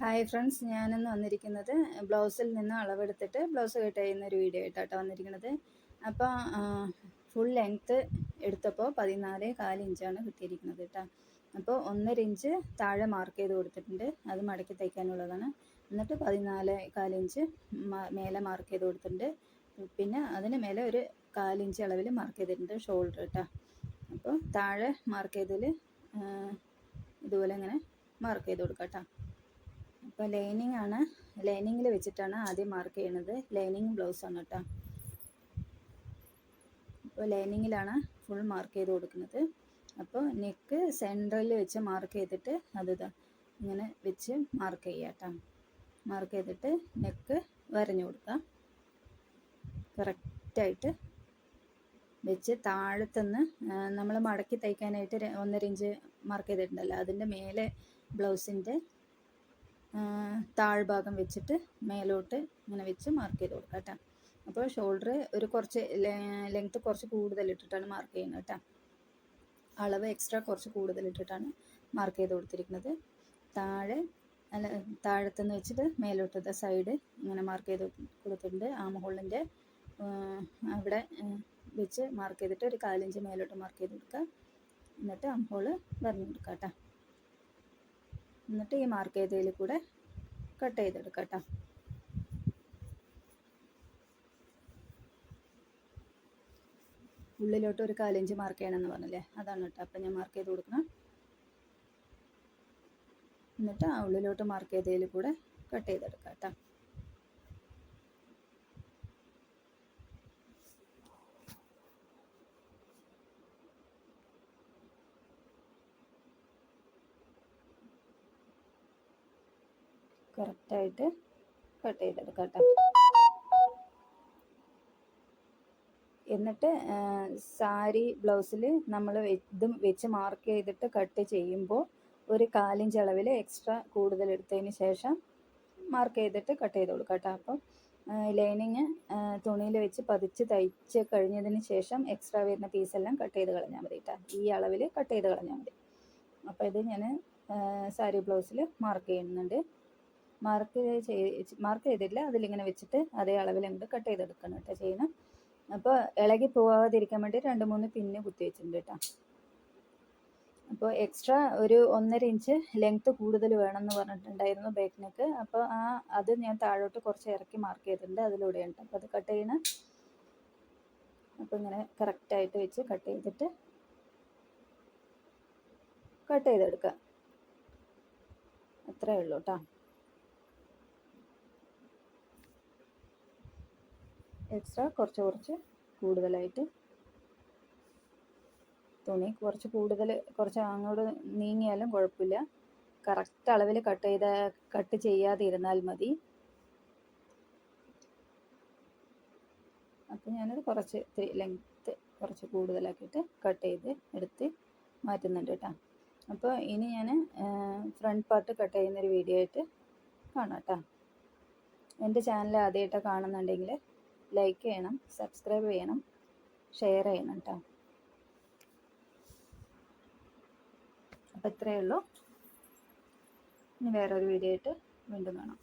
Hi friends ഞാനിന്ന് വന്നിരിക്കുന്നത് ബ്ലൗസിൽ നിന്ന് അളവെടുത്തിട്ട് ബ്ലൗസ് കട്ട് ചെയ്യുന്ന ഒരു വീഡിയോ ആയിട്ടാണ് വന്നിരിക്കുന്നത്. അപ്പോൾ ഫുൾ ലെങ്ത്ത് എടുത്തപ്പോൾ പതിനാല് കാൽ ഇഞ്ചാണ് കിട്ടിയിരിക്കുന്നത് കേട്ടോ. അപ്പോൾ ഒന്നര ഇഞ്ച് താഴെ മാർക്ക് ചെയ്ത് കൊടുത്തിട്ടുണ്ട്. അത് മടക്കി തയ്ക്കാനുള്ളതാണ്. എന്നിട്ട് പതിനാല് കാലിഞ്ച് മേലെ മാർക്ക് ചെയ്ത് കൊടുത്തിട്ടുണ്ട്. പിന്നെ അതിന് മേലെ ഒരു കാലിഞ്ച് അളവിൽ മാർക്ക് ചെയ്തിട്ടുണ്ട് ഷോൾഡർ കേട്ടോ അപ്പോൾ താഴെ മാർക്ക് ചെയ്തതിൽ ഇതുപോലെ ഇങ്ങനെ മാർക്ക് ചെയ്ത് കൊടുക്കാം കേട്ടോ അപ്പോൾ ലൈനിങ് ആണ്. ലൈനിങ്ങിൽ വെച്ചിട്ടാണ് ആദ്യം മാർക്ക് ചെയ്യുന്നത് ലൈനിങ് ബ്ലൗസ് ആണ് കേട്ടോ ഇപ്പോൾ ലൈനിങ്ങിലാണ് ഫുൾ മാർക്ക് ചെയ്ത് കൊടുക്കുന്നത്. അപ്പോൾ നെക്ക് സെൻട്രലിൽ വെച്ച് മാർക്ക് ചെയ്തിട്ട് അത് ഇങ്ങനെ വെച്ച് മാർക്ക് ചെയ്യുക കേട്ടോ മാർക്ക് ചെയ്തിട്ട് നെക്ക് വരഞ്ഞു കൊടുക്കാം. കറക്റ്റായിട്ട് വെച്ച് താഴത്തുനിന്ന് നമ്മൾ മടക്കി തയ്ക്കാനായിട്ട് ഒന്നര ഇഞ്ച് മാർക്ക് ചെയ്തിട്ടുണ്ടല്ലോ. അതിന്റെ മേലെ ബ്ലൗസിന്റെ താഴ്ഭാഗം വെച്ചിട്ട് മേലോട്ട് ഇങ്ങനെ വെച്ച് മാർക്ക് ചെയ്ത് കൊടുക്കാം കേട്ടോ. അപ്പോൾ ഷോൾഡർ ഒരു കുറച്ച് ലെങ്ത്ത് കുറച്ച് കൂടുതൽ ഇട്ടിട്ടാണ് മാർക്ക് ചെയ്യുന്നത് കേട്ടോ. അളവ് എക്സ്ട്രാ കുറച്ച് കൂടുതൽ ഇട്ടിട്ടാണ് മാർക്ക് ചെയ്ത് കൊടുത്തിരിക്കുന്നത്. താഴെ അല്ല താഴത്തുനിന്ന് വെച്ചിട്ട് മേലോട്ടത്തെ സൈഡ് ഇങ്ങനെ മാർക്ക് ചെയ്ത് കൊടുത്തിട്ടുണ്ട്. ആ മുകളിന്റെ അവിടെ വെച്ച് മാർക്ക് ചെയ്തിട്ട് ഒരു കാലിഞ്ച് മേലോട്ട് മാർക്ക് ചെയ്ത് കൊടുക്കുക. എന്നിട്ട് ആ ഹോൾ വരഞ്ഞു കൊടുക്കുക കേട്ടോ. എന്നിട്ട് ഈ മാർക്ക് ചെയ്തതിൽ കൂടെ കട്ട് ചെയ്തെടുക്കാം കേട്ടോ. ഉള്ളിലോട്ട് ഒരു കാലഞ്ച് മാർക്ക് ചെയ്യണമെന്ന് പറഞ്ഞല്ലേ? അതാണ് കേട്ടോ. അപ്പം ഞാൻ മാർക്ക് ചെയ്ത് കൊടുക്കണം. എന്നിട്ട് ആ ഉള്ളിലോട്ട് മാർക്ക് ചെയ്തതിൽ കൂടെ കട്ട് ചെയ്തെടുക്കാം കേട്ടോ. കറക്റ്റായിട്ട് കട്ട് ചെയ്തെടുക്കാം കേട്ടോ. എന്നിട്ട് സാരി ബ്ലൗസിൽ നമ്മൾ ഇതും വെച്ച് മാർക്ക് ചെയ്തിട്ട് കട്ട് ചെയ്യുമ്പോൾ ഒരു കാലിഞ്ച് അളവിൽ എക്സ്ട്രാ കൂടുതൽ എടുത്തതിന് ശേഷം മാർക്ക് ചെയ്തിട്ട് കട്ട് ചെയ്ത് കൊടുക്കാം കേട്ടോ. അപ്പം ലൈനിങ് തുണിയിൽ വെച്ച് പതിച്ച് തയ്ച്ച് കഴിഞ്ഞതിന് ശേഷം എക്സ്ട്രാ വരുന്ന പീസെല്ലാം കട്ട് ചെയ്ത് കളഞ്ഞാൽ മതി ഈ അളവിൽ കട്ട് ചെയ്ത് കളഞ്ഞാൽ മതി. അപ്പോൾ ഇത് ഞാൻ സാരി ബ്ലൗസിൽ മാർക്ക് ചെയ്യുന്നുണ്ട്. മാർക്ക് ചെയ്ത് മാർക്ക് ചെയ്തിട്ടില്ല. അതിലിങ്ങനെ വെച്ചിട്ട് അതേ അളവിൽ അങ്ങോട്ട് കട്ട് ചെയ്തെടുക്കണം കേട്ടോ ചെയ്യണം അപ്പോൾ ഇളകി പോവാതിരിക്കാൻ വേണ്ടി രണ്ട് മൂന്ന് പിന്ന് കുത്തി വെച്ചിട്ടുണ്ട് കേട്ടോ. അപ്പോൾ എക്സ്ട്രാ ഒരു ഒന്നര ഇഞ്ച് ലെങ്ത്ത് കൂടുതൽ വേണമെന്ന് പറഞ്ഞിട്ടുണ്ടായിരുന്നു ബാക്ക് അപ്പോൾ ആ അത് ഞാൻ താഴോട്ട് കുറച്ച് ഇറക്കി മാർക്ക് ചെയ്തിട്ടുണ്ട് അതിലൂടെയുണ്ട് അപ്പോൾ അത് കട്ട് ചെയ്യണം. അപ്പോൾ ഇങ്ങനെ കറക്റ്റായിട്ട് വെച്ച് കട്ട് ചെയ്തിട്ട് കട്ട് ചെയ്തെടുക്കുക അത്രേ ഉള്ളൂ കേട്ടോ. എക്സ്ട്രാ കുറച്ച് കുറച്ച് കൂടുതലായിട്ട് തുണി. കുറച്ച് കൂടുതൽ കുറച്ച് അങ്ങോട്ട് നീങ്ങിയാലും കുഴപ്പമില്ല. കറക്റ്റ് അളവിൽ കട്ട് ചെയ്ത കട്ട് ചെയ്യാതെ ഇരുന്നാൽ മതി. അപ്പം ഞാനത് കുറച്ച് ഇത്തിരി ലെങ്ത്ത് കുറച്ച് കൂടുതലാക്കിയിട്ട് കട്ട് ചെയ്ത് എടുത്ത് മാറ്റുന്നുണ്ട് കേട്ടോ. അപ്പോൾ ഇനി ഞാൻ ഫ്രണ്ട് പാർട്ട് കട്ട് ചെയ്യുന്നൊരു വീഡിയോ ആയിട്ട് കാണാം കേട്ടോ. എന്റെ ചാനൽ ആദ്യമായിട്ടാണ് കാണുന്നുണ്ടെങ്കിൽ ലൈക്ക് ചെയ്യണം സബ്സ്ക്രൈബ് ചെയ്യണം ഷെയർ ചെയ്യണം കേട്ടോ അപ്പോൾ ഇത്രയേ ഉള്ളൂ. ഇനി വേറൊരു വീഡിയോ ആയിട്ട് വീണ്ടും കാണാം.